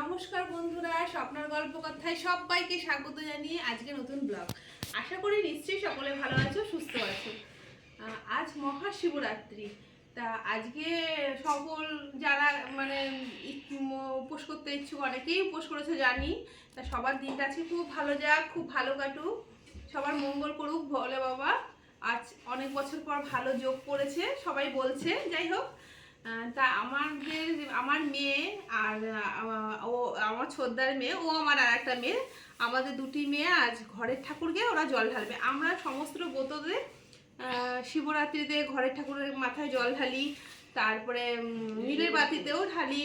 নমস্কার বন্ধুরা, স্বপ্নার গল্প কথায় সবাইকে স্বাগত জানিয়ে আজকে নতুন ব্লগ। আশা করি নিশ্চয়ই সকলে ভালো আছো, সুস্থ আছো। আজ মহাশিবরাত্রি। তা আজকে সকল যারা মানে উপোস করতে ইচ্ছুক, অনেকেই উপোস করেছে, জানি। তা সবার দিনটা আজকে খুব ভালো যাক, খুব ভালো কাটুক। সবার মঙ্গল করুক, ভোলে বাবা। আজ অনেক বছর পর ভালো যোগ করেছে, সবাই বলছে। যাই হোক তা আমার আমাদের আমার মেয়ে আর ও আমার ছোদ্দার মেয়ে ও আমার আর একটা মেয়ে। আমাদের দুটি মেয়ে আজ ঘরের ঠাকুরকে ওরা জল ঢালবে। আমরা সমস্ত আহ, শিবরাত্রিতে ঘরের ঠাকুরের মাথায় জল ঢালি তারপরে উম, নীলের বাতিতেও ঢালি।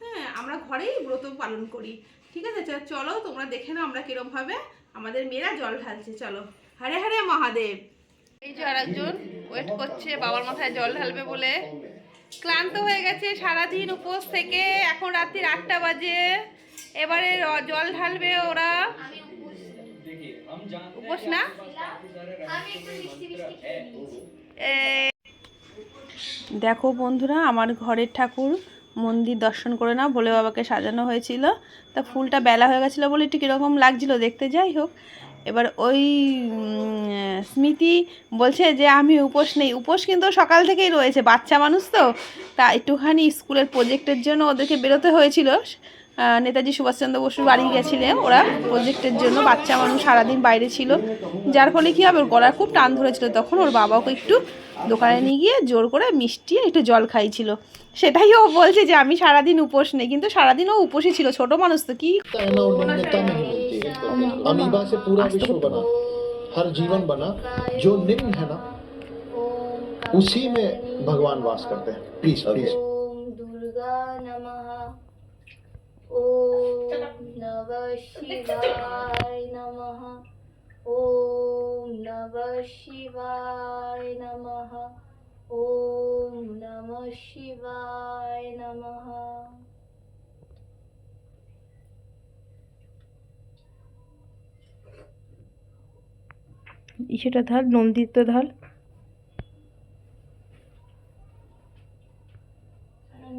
হ্যাঁ আমরা ঘরেই ব্রত পালন করি। ঠিক আছে চলো তোমরা দেখে নাও আমরা কিরমভাবে আমাদের মেয়েরা জল ঢালছে চলো। হরে হরে মহাদেব। এই যে আরেকজন ওয়েট করছে বাবার মাথায় জল ঢালবে বলে। ক্লান্ত হয়ে গেছে সারাদিন উপোস থেকে। এখন রাত্রির আটটা বাজে। এবারে জল ঢালবে ওরা। উপোস না? দেখো বন্ধুরা, আমার ঘরের ঠাকুর মন্দির দর্শন করে না ভোলে বাবাকে সাজানো হয়েছিল। তা ফুলটা বেলা হয়ে গেছিল বলে একটু কীরকম লাগছিল দেখতে, যাই হোক। এবার ওই স্মৃতি বলছে যে আমি উপোস নেই। উপোস কিন্তু সকাল থেকেই রয়েছে, বাচ্চা মানুষ তো। তা একটুখানি স্কুলের প্রজেক্টের জন্য ওদেরকে বেরোতে হয়েছিল। নেতাজি সুভাষচন্দ্র বসুর বাড়ি গেছিলেন ওরা প্রজেক্টের জন্য বাচ্চা মানুষ সারাদিন বাইরে ছিল যার ফলে কী হবে ওর গলার খুব টান ধরেছিল তখন ওর বাবাকে একটু দোকানে নিয়ে গিয়ে জোর করে মিষ্টি আর একটু জল খাইছিল সেটাই ও বলছে যে আমি সারাদিন উপোস নেই কিন্তু সারাদিন ও উপোসই ছিল ছোট মানুষ তো কি कहना और निम्नता नहीं मिलती है अमीबा से पूरा विश्व बना हर जीवन बना जो निम्न है ना उसी में भगवान वास करते हैं प्लीज प्लीज ॐ दुर्गा नमः ॐ नमः शिवाय नमः ॐ नमः शिवाय नमः ॐ नमः शिवाय नमः ইসেটা ঢাল নন্দিত ঢাল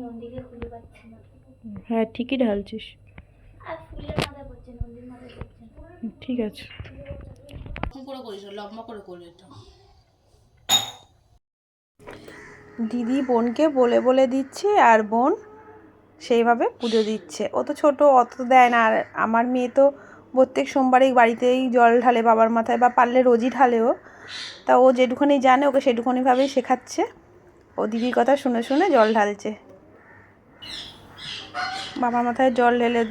নন্দীকে খুলে পাচ্ছে না হ্যাঁ ঠিকই ঢালছিস ঠিক আছে। করে করিস লম্বা করে করলে এটা। দিদি বোনকে বলে বলে দিচ্ছে আর বোন সেইভাবে পুজো দিচ্ছে। ও তো ছোট অত দেয় না। আর আমার মেয়ে তো প্রত্যেক সোমবারেই বাড়িতেই জল ঢালে বাবার মাথায় বা পারলে রোজই ঢালেও তা ও যেটুখানি জানে ওকে সেটুখানিভাবেই শেখাচ্ছে। ও দিদির কথা শুনে শুনে জল ঢালছে। বাবার মাথায় জল ঢেলে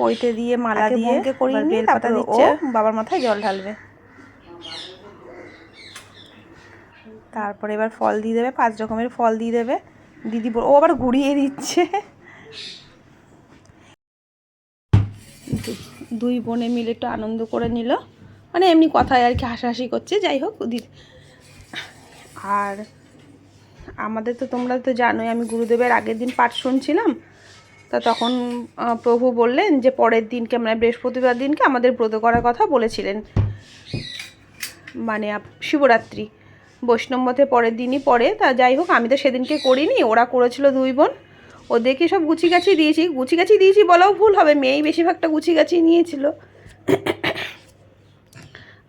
পইতে দিয়ে মালা দিয়ে এবার বেলপাতা দিচ্ছে। বাবার মাথায় জল ঢালবে। তারপরে এবার ফল দিয়ে দেবে পাঁচ রকমের ফল দিয়ে দেবে। দিদি ও আবার ঘুরিয়ে দিচ্ছে। দুই বোনে মিলে একটু আনন্দ করে নিল। মানে এমনি কথায় আর কি হাসাহাসি করছে যাই হোক দিদি। আর আমাদের তো তোমরা তো জানোই আমি গুরুদেবের আগের দিন পাঠ শুনছিলাম। তা তখন প্রভু বললেন যে পরের দিনকে মানে বৃহস্পতিবার দিনকে আমাদের ব্রত করার কথা বলেছিলেন। মানে শিবরাত্রি। বৈষ্ণব মতে পরের দিনই পরে তা যাই হোক, আমি তো সেদিনকে করিনি, ওরা করেছিল দুই বোন। ওদেরকে সব গুছি গাছি দিয়েছি। গুছি গাছি দিয়েছি বলাও ভুল হবে, মেয়েই বেশিরভাগটা গুছি গাছি নিয়েছিল।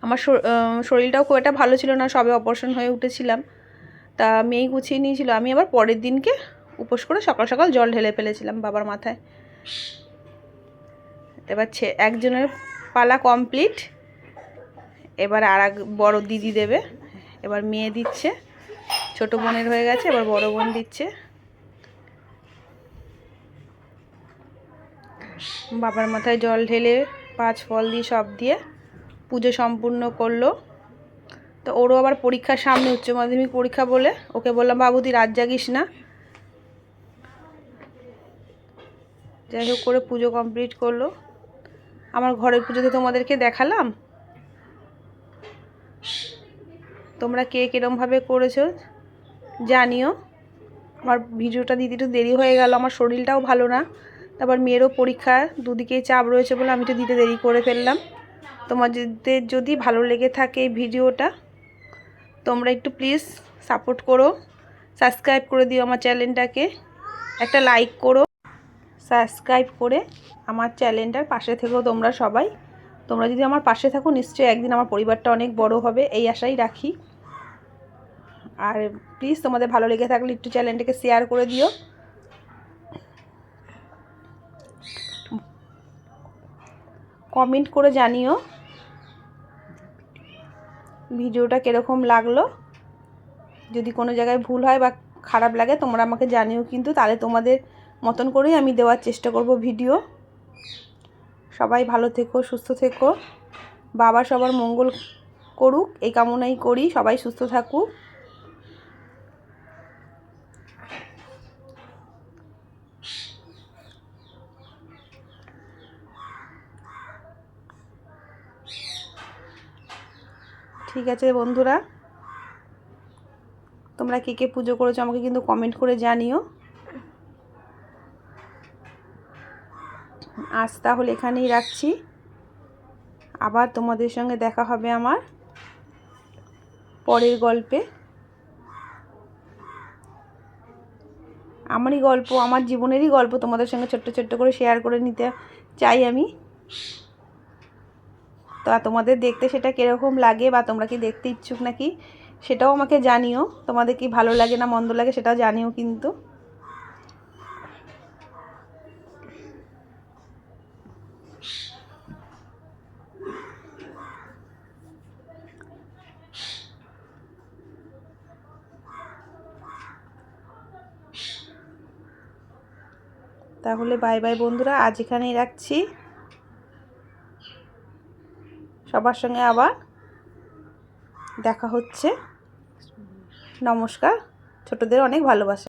আমার শর- শরীরটাও খুব একটা ভালো ছিল না, সবে অপারেশন হয়ে উঠেছিলাম। তা মেয়েই গুছিয়ে নিয়েছিল। আমি আবার পরের দিনকে উপোস করে সকাল সকাল জল ঢেলে ফেলেছিলাম বাবার মাথায়। এবার একজনের পালা কমপ্লিট এবার আর এক বড় দিদি দেবে। এবার মেয়ে দিচ্ছে। ছোট বোনের হয়ে গেছে, এবার বড় বোন দিচ্ছে। বাবার মাথায় জল ঢেলে, পাঁচ ফল দিয়ে সব দিয়ে পুজো সম্পূর্ণ করল। তো ওরও আবার পরীক্ষার সামনে উচ্চ মাধ্যমিক পরীক্ষা বলে, ওকে বললাম, বাবু রাত জাগিস না। যাই হোক করে পুজো কমপ্লিট করল। আমার ঘরের পুজোতে তোমাদেরকে দেখালাম। তোমরা কে কীরমভাবে করেছ জানিও। আমার ভিডিওটা দিতে একটু দেরি হয়ে গেল, আমার শরীরটাও ভালো না। তারপর মেয়েরও পরীক্ষা দুদিকেই চাপ রয়েছে বলে আমি তো দিতে দেরি করে ফেললাম। তোমাদের যদি ভালো লেগে থাকে এই ভিডিওটা, তোমরা একটু প্লিজ সাপোর্ট করো। সাবস্ক্রাইব করে দিও আমার চ্যানেলটাকে একটা লাইক করো। সাবস্ক্রাইব করে আমার চ্যানেলটার পাশে থেকেও তোমরা সবাই। তোমরা যদি আমার পাশে থাকো, নিশ্চয়ই একদিন আমার পরিবারটা অনেক বড় হবে, এই আশাই রাখি। আর প্লিজ তোমাদের ভালো লেগে থাকলে একটু চ্যানেলটাকে শেয়ার করে দিও। কমেন্ট করে জানিও ভিডিওটা কীরকম লাগল। যদি কোনো জায়গায় ভুল হয় বা খারাপ লাগে, তোমরা আমাকে জানিও কিন্তু, তাহলে তোমাদের মতন করেই আমি দেওয়ার চেষ্টা করব ভিডিও। সবাই ভালো থেকো, সুস্থ থেকো। বাবা সবার মঙ্গল করুক, এই কামনাই করি। সবাই সুস্থ থাকুক। ঠিক আছে বন্ধুরা, তোমরা কে কে পুজো করেছ আমাকে কিন্তু কমেন্ট করে জানিও। আজ তাহলে এখানেই রাখছি। আবার তোমাদের সঙ্গে দেখা হবে আমার পরের গল্পে। আমারই গল্প, আমার জীবনেরই গল্প তোমাদের সঙ্গে ছোট্ট ছোট্ট করে শেয়ার করে নিতে চাই আমি। তা তোমাদের দেখতে সেটা কীরকম লাগে বা তোমরা কি দেখতে ইচ্ছুক নাকি, সেটাও আমাকে জানিও। তোমাদের কি ভালো লাগে না মন্দ লাগে সেটাও জানিও কিন্তু। তাহলে বাই বাই বন্ধুরা, আজ এখানেই রাখছি। সবার সঙ্গে আবার দেখা হচ্ছে। নমস্কার, ছোটদের অনেক ভালোবাসা।